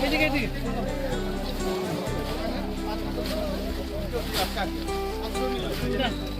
এদিকে এদিকে আচ্ছা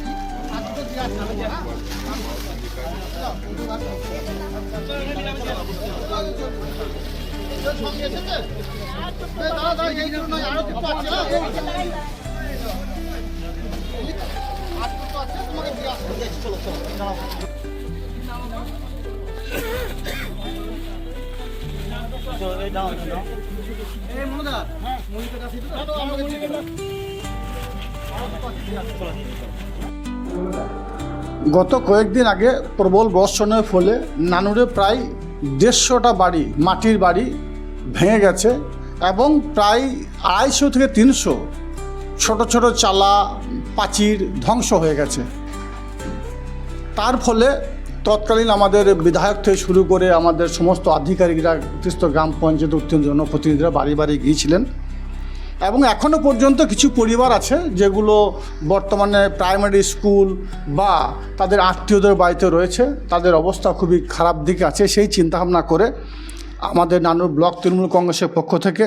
এই মনোদা হ্যাঁ মুড়িটা কাছে তো আমাদের চলো চলো। গত কয়েকদিন আগে প্রবল বর্ষণের ফলে নানুরে প্রায় দেড়শোটা বাড়ি, মাটির বাড়ি ভেঙে গেছে এবং প্রায় আড়াইশো থেকে তিনশো ছোট ছোট চালা, পাচির ধ্বংস হয়ে গেছে। তার ফলে তৎকালীন আমাদের বিধায়ক থেকে শুরু করে আমাদের সমস্ত আধিকারিকরা গ্রাম পঞ্চায়েত উত্তীর্ণ জনপ্রতিনিধিরা বাড়ি বাড়ি গিয়েছিলেন। এবং এখনও পর্যন্ত কিছু পরিবার আছে যেগুলো বর্তমানে প্রাইমারি স্কুল বা তাদের আত্মীয়দের বাড়িতে রয়েছে। তাদের অবস্থা খুবই খারাপ দিকে আছে সেই চিন্তাভাবনা করে আমাদের নানুর ব্লক তৃণমূল কংগ্রেসের পক্ষ থেকে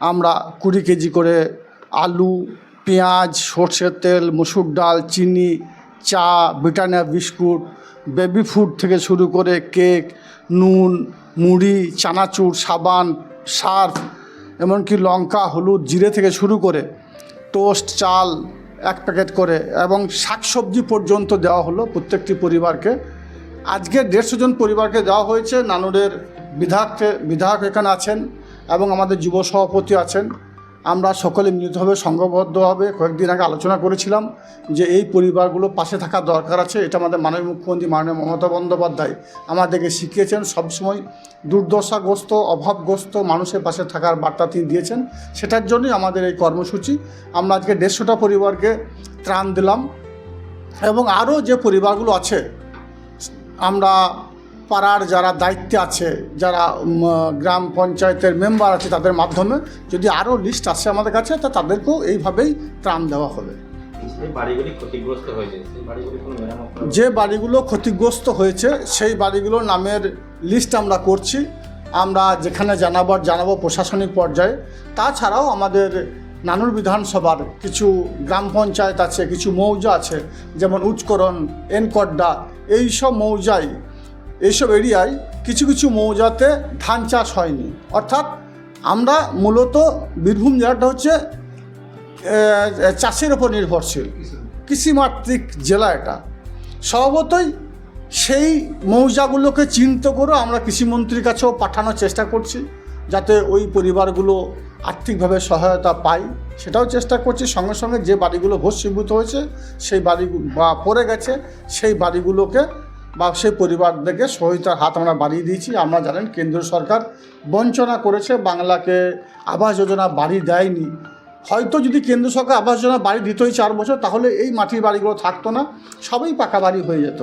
আমরা কুড়ি কেজি করে আলু, পেঁয়াজ, সর্ষের তেল, মসুর ডাল, চিনি, চা, ব্রিটানিয়া বিস্কুট, বেবি ফুড থেকে শুরু করে কেক, নুন, মুড়ি, চানাচুর, সাবান, সার্ফ এমনকি লঙ্কা, হলুদ, জিরে থেকে শুরু করে টোস্ট, চাল এক প্যাকেট করে এবং শাকসবজি পর্যন্ত দেওয়া হলো প্রত্যেকটি পরিবারকে। আজকে দেড়শো জন পরিবারকে দেওয়া হয়েছে। নানুরের বিধায়ককে বিধায়ক এখানে আছেন এবং আমাদের যুব সভাপতি আছেন। আমরা সকলে মিলিতভাবে সংঘবদ্ধভাবে কয়েকদিন আগে আলোচনা করেছিলাম যে এই পরিবারগুলো পাশে থাকা দরকার আছে। এটা আমাদের মাননীয় মুখ্যমন্ত্রী মাননীয় মমতা বন্দ্যোপাধ্যায় আমাদেরকে শিখিয়েছেন। সবসময় দুর্দশাগ্রস্ত, অভাবগ্রস্ত মানুষের পাশে থাকার বার্তা তিনি দিয়েছেন। সেটার জন্যই আমাদের এই কর্মসূচি। আমরা আজকে দেড়শোটা পরিবারকে ত্রাণ দিলাম এবং আরও যে পরিবারগুলো আছে, আমরা পাড়ার যারা দায়িত্বে আছে যারা গ্রাম পঞ্চায়েতের মেম্বার আছে তাদের মাধ্যমে যদি আরও লিস্ট আসে আমাদের কাছে তা তাদেরকেও এইভাবেই ত্রাণ দেওয়া হবে। বাড়িগুলি ক্ষতিগ্রস্ত হয়েছে সেই বাড়িগুলি যে বাড়িগুলো ক্ষতিগ্রস্ত হয়েছে সেই বাড়িগুলোর নামের লিস্ট আমরা করছি। আমরা যেখানে জানাবার জানাব প্রশাসনিক পর্যায়ে। তাছাড়াও আমাদের নানুর বিধানসভার কিছু গ্রাম পঞ্চায়েত আছে কিছু মৌজা আছে যেমন উচ্চকরণ এনকড্ডা এইসব মৌজায় এইসব এরিয়ায় কিছু কিছু মৌজাতে ধান চাষ হয়নি। অর্থাৎ আমরা মূলত বীরভূম জেলাটা হচ্ছে চাষের ওপর নির্ভরশীল। কৃষিমাতৃক জেলা এটা। স্বভাবতই সেই মৌজাগুলোকে চিহ্নিত করে আমরা কৃষিমন্ত্রীর কাছেও পাঠানোর চেষ্টা করছি, যাতে ওই পরিবারগুলো আর্থিকভাবে সহায়তা পায়। সেটাও চেষ্টা করছি। সঙ্গে সঙ্গে যে বাড়িগুলো ভস্মীভূত হয়েছে, সেই বাড়ি বা পড়ে গেছে, সেই বাড়িগুলোকে বা সেই পরিবারদেরকে সহিতার হাত আমরা বাড়িয়ে দিয়েছি। আমরা জানেন কেন্দ্র সরকার বঞ্চনা করেছে, বাংলাকে আবাস যোজনা বাড়ি দেয়নি। হয়তো যদি কেন্দ্র সরকার আবাস যোজনা বাড়ি দিতই চার বছর, তাহলে এই মাটির বাড়িগুলো থাকতো না, সবই পাকা বাড়ি হয়ে যেত।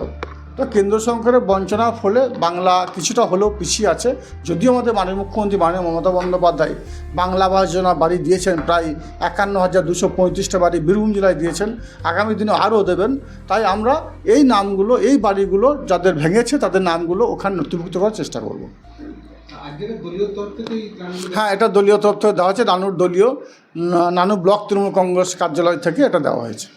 তো কেন্দ্র সরকারের বঞ্চনার ফলে বাংলা কিছুটা হলেও পিছিয়ে আছে। যদিও আমাদের মাননীয় মুখ্যমন্ত্রী, মাননীয় মমতা বন্দ্যোপাধ্যায় বাংলা আবাস যোজনা বাড়ি দিয়েছেন, প্রায় একান্ন হাজার দুশো পঁয়ত্রিশটা বাড়ি বীরভূম জেলায় দিয়েছেন। আগামী দিনে আরও দেবেন। তাই আমরা এই নামগুলো, এই বাড়িগুলো যাদের ভেঙেছে, তাদের নামগুলো ওখানে নথিভুক্ত করার চেষ্টা করব। হ্যাঁ এটা দলীয় তথ্য দেওয়া হয়েছে। নানুর দলীয়, নানু ব্লক তৃণমূল কংগ্রেস কার্যালয় থেকে এটা দেওয়া হয়েছে।